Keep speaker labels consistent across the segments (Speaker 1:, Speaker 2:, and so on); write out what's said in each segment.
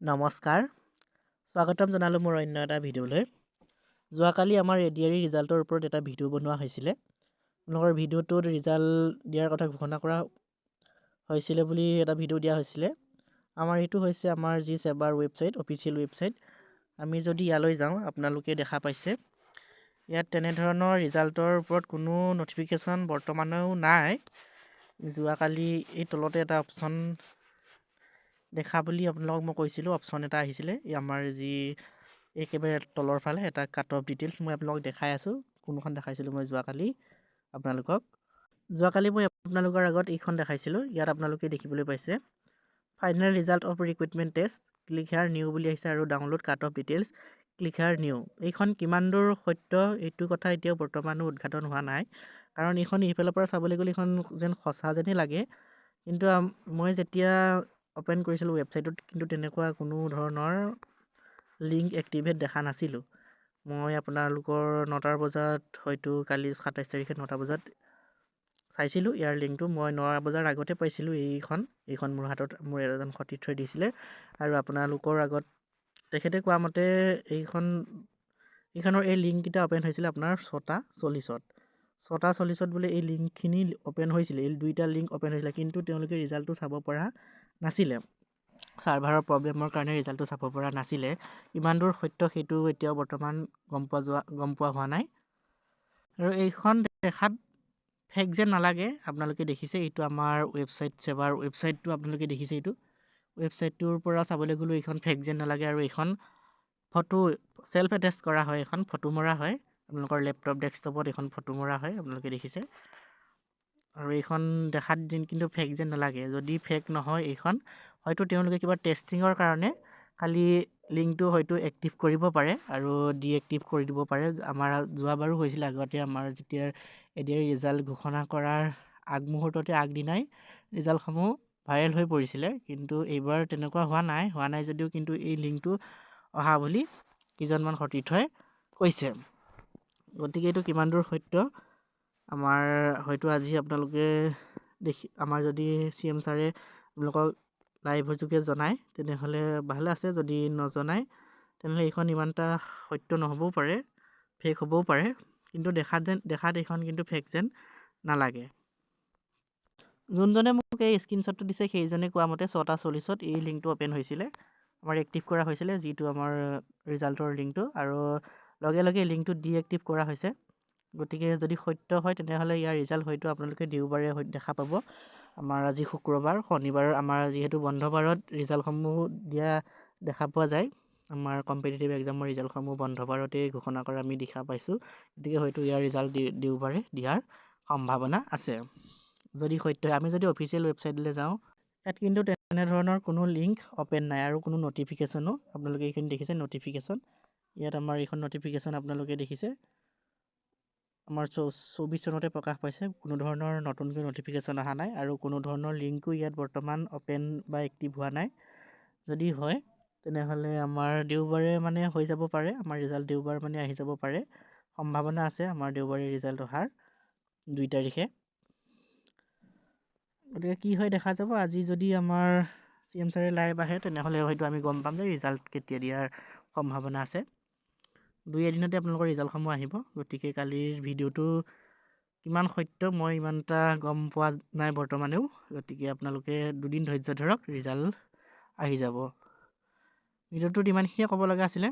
Speaker 1: নমস্কাৰ। স্বাগতম জনালোঁ মোৰ অন্য এটা ভিডিঅ'লৈ। যোৱাকালি আমাৰ এ ডি ই ৰিজাল্টৰ ওপৰত এটা ভিডিঅ' বনোৱা হৈছিলে। আপোনালোকৰ ভিডিঅ'টোত ৰিজাল্ট দিয়াৰ কথা ঘোষণা কৰা হৈছিলে বুলি এটা ভিডিঅ' দিয়া হৈছিলে। আমাৰ এইটো হৈছে আমাৰ যি ছেবাৰ ৱেবছাইট অফিচিয়েল ৱেবছাইট। আমি যদি ইয়ালৈ যাওঁ আপোনালোকে দেখা পাইছে। ইয়াত তেনেধৰণৰ ৰিজাল্টৰ ওপৰত কোনো ন'টিফিকেশ্যন বৰ্তমানেও নাই। যোৱাকালি এই তলতে এটা অপশ্যন দেখা বুলি আপোনালোকক মই কৈছিলোঁ অপশ্যন এটা আহিছিলে আমাৰ যি একেবাৰে তলৰ ফালে এটা কাট অফ ডিটেইলছ মই আপোনালোকক দেখাই আছোঁ কোনখন দেখাইছিলোঁ মই যোৱাকালি আপোনালোকক। যোৱাকালি মই আপোনালোকৰ আগত এইখন দেখাইছিলোঁ ইয়াত আপোনালোকে দেখিবলৈ পাইছে। Final result of recruitment test click here new বুলি আহিছে আৰু download cut off details click here new এইখন কিমান দূৰ সত্য এইটো কথা এতিয়াও বৰ্তমানো উদঘাটন হোৱা নাই কাৰণ এইখন ইফালৰ পৰা চাবলৈ গ'লে এইখন যেন সঁচা যেনেই লাগে। কিন্তু মই যেতিয়া অ'পেন কৰিছিলোঁ ৱেবছাইটত কিন্তু তেনেকুৱা কোনো ধৰণৰ লিংক এক্টিভেট দেখা নাছিলোঁ। মই আপোনালোকৰ নটাৰ বজাত হয়তো কালি সাতাইছ তাৰিখে নটা বজাত চাইছিলোঁ ইয়াৰ লিংকটো মই ন বজাৰ আগতে পাইছিলোঁ এইখন এইখন মোৰ হাতত মোৰ এজন সতীৰ্থই দিছিলে। আৰু আপোনালোকৰ আগত তেখেতে কোৱা মতে এইখন এইখনৰ এই লিংককেইটা অ'পেন হৈছিলে আপোনাৰ ছটা চল্লিছত ছটা চল্লিছত বোলে এই লিংকখিনি অ'পেন হৈছিলে এই দুইটা লিংক অ'পেন হৈছিলে কিন্তু তেওঁলোকে ৰিজাল্টটো চাব পৰা নাছিলে। ছাৰ্ভাৰৰ প্ৰব্লেমৰ কাৰণে ৰিজাল্টটো চাব পৰা নাছিলে। ইমান দূৰ সত্য সেইটো এতিয়াও বৰ্তমান গম পোৱা যোৱা গম পোৱা হোৱা নাই। আৰু এইখন দেখাত ফেক যেন নালাগে আপোনালোকে দেখিছে এইটো আমাৰ ৱেবছাইট ছেবাৰ ৱেবছাইটটো আপোনালোকে দেখিছে এইটো। ৱেবছাইটটোৰ পৰা চাবলৈ গ'লেও এইখন ফেক যেন নালাগে আৰু এইখন ফটো ছেল্ফ এটেষ্ট কৰা হয় এইখন ফটো মৰা হয়। আপোনালোকৰ লেপটপ ডেস্কটপত এইখন ফটো মৰা হয় আপোনালোকে দেখিছে। আৰু এইখন দেখাত যেন কিন্তু ফেক যেন নালাগে। যদি ফেক নহয় এইখন হয়তো তেওঁলোকে কিবা টেষ্টিঙৰ কাৰণে খালি লিংকটো হয়তো এক্টিভ কৰিব পাৰে আৰু ডিএক্টিভ কৰি দিব পাৰে। আমাৰ যোৱাবাৰো হৈছিলে আগতে আমাৰ যেতিয়া A D R E result ঘোষণা কৰাৰ আগমুহূৰ্ততে আগদিনাই ৰিজাল্টসমূহ ভাইৰেল হৈ পৰিছিলে। কিন্তু এইবাৰ তেনেকুৱা হোৱা নাই হোৱা নাই যদিও কিন্তু এই লিংকটো অহা বুলি কেইজনমান সতীৰ্থই কৈছে। গতিকে এইটো কিমান দূৰ সত্য? আমাৰ হয়তো আজি আপোনালোকে দেখি আমাৰ যদি চি এম ছাৰে আপোনালোকক লাইভৰ যোগে জনায় তেনেহ'লে ভালে আছে। যদি নজনায় তেনেহ'লে এইখন ইমান এটা সত্য নহ'বও পাৰে ফেক হ'বও পাৰে। কিন্তু দেখাত যেন দেখাত এইখন কিন্তু ফেক যেন নালাগে। যোনজনে মোক এই স্ক্ৰীণশ্বটটো দিছে সেইজনে কোৱা মতে ছটা চল্লিছত এই লিংকটো অ'পেন হৈছিলে। আমাৰ এক্টিভ কৰা হৈছিলে যিটো আমাৰ ৰিজাল্টৰ লিংকটো আৰু লগে লগে লিংকটো ডিএক্টিভ কৰা হৈছে। গতিকে যদি সত্য হয় তেনেহ'লে ইয়াৰ ৰিজাল্ট হয়তো আপোনালোকে দেওবাৰে দেখা পাব। আমাৰ আজি শুক্ৰবাৰ শনিবাৰ আমাৰ যিহেতু বন্ধ বাৰত ৰিজাল্টসমূহ দিয়া দেখা পোৱা যায়। আমাৰ কম্পিটিটিভ এক্সামৰ ৰিজাল্টসমূহ বন্ধ বাৰতেই ঘোষণা কৰা আমি দেখা পাইছোঁ। গতিকে হয়তো ইয়াৰ ৰিজাল্ট দেওবাৰে দিয়াৰ সম্ভাৱনা আছে। যদি সত্য আমি যদি অফিচিয়েল ৱেবছাইটলৈ যাওঁ ইয়াত কিন্তু তেনেধৰণৰ কোনো লিংক অ'পেন নাই আৰু কোনো ন'টিফিকেশ্যনো আপোনালোকে এইখিনি দেখিছে ন'টিফিকেশ্যন ইয়াত আমাৰ এইখন ন'টিফিকেশ্যন আপোনালোকে দেখিছে। আমাৰ চৌবিছ চনতে প্ৰকাশ পাইছে কোনো ধৰণৰ নতুনকৈ ন'টিফিকেশ্যন অহা নাই আৰু কোনো ধৰণৰ লিংকো ইয়াত বৰ্তমান অ'পেন বা এক্টিভ হোৱা নাই। যদি হয় তেনেহ'লে আমাৰ দেওবাৰে মানে হৈ যাব পাৰে আমাৰ ৰিজাল্ট দেওবাৰ মানে আহি যাব পাৰে। সম্ভাৱনা আছে আমাৰ দেওবাৰে ৰিজাল্ট অহাৰ দুই তাৰিখে। গতিকে কি হয় দেখা যাব আজি যদি আমাৰ চি এম ছাৰে লাইভ আহে তেনেহ'লে হয়তো আমি গম পাম যে ৰিজাল্ট কেতিয়া দিয়াৰ সম্ভাৱনা আছে। দুই এদিনতে আপোনালোকৰ ৰিজাল্টসমূহ আহিব। গতিকে কালিৰ ভিডিঅ'টো কিমান সত্য মই ইমান এটা গম পোৱা নাই বৰ্তমানেও। গতিকে আপোনালোকে দুদিন ধৈৰ্য ধৰক ৰিজাল্ট আহি যাব। ভিডিঅ'টোত ইমানখিনিয়ে ক'ব লগা আছিলে।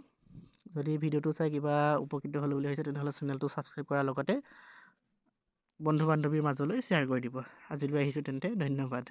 Speaker 1: যদি ভিডিঅ'টো চাই কিবা উপকৃত হ'লোঁ বুলি ভাবিছে তেনেহ'লে চেনেলটো ছাবস্ক্ৰাইব কৰাৰ লগতে বন্ধু বান্ধৱীৰ মাজলৈ শ্বেয়াৰ কৰি দিব। আজিলৈ আহিছোঁ তেন্তে ধন্যবাদ।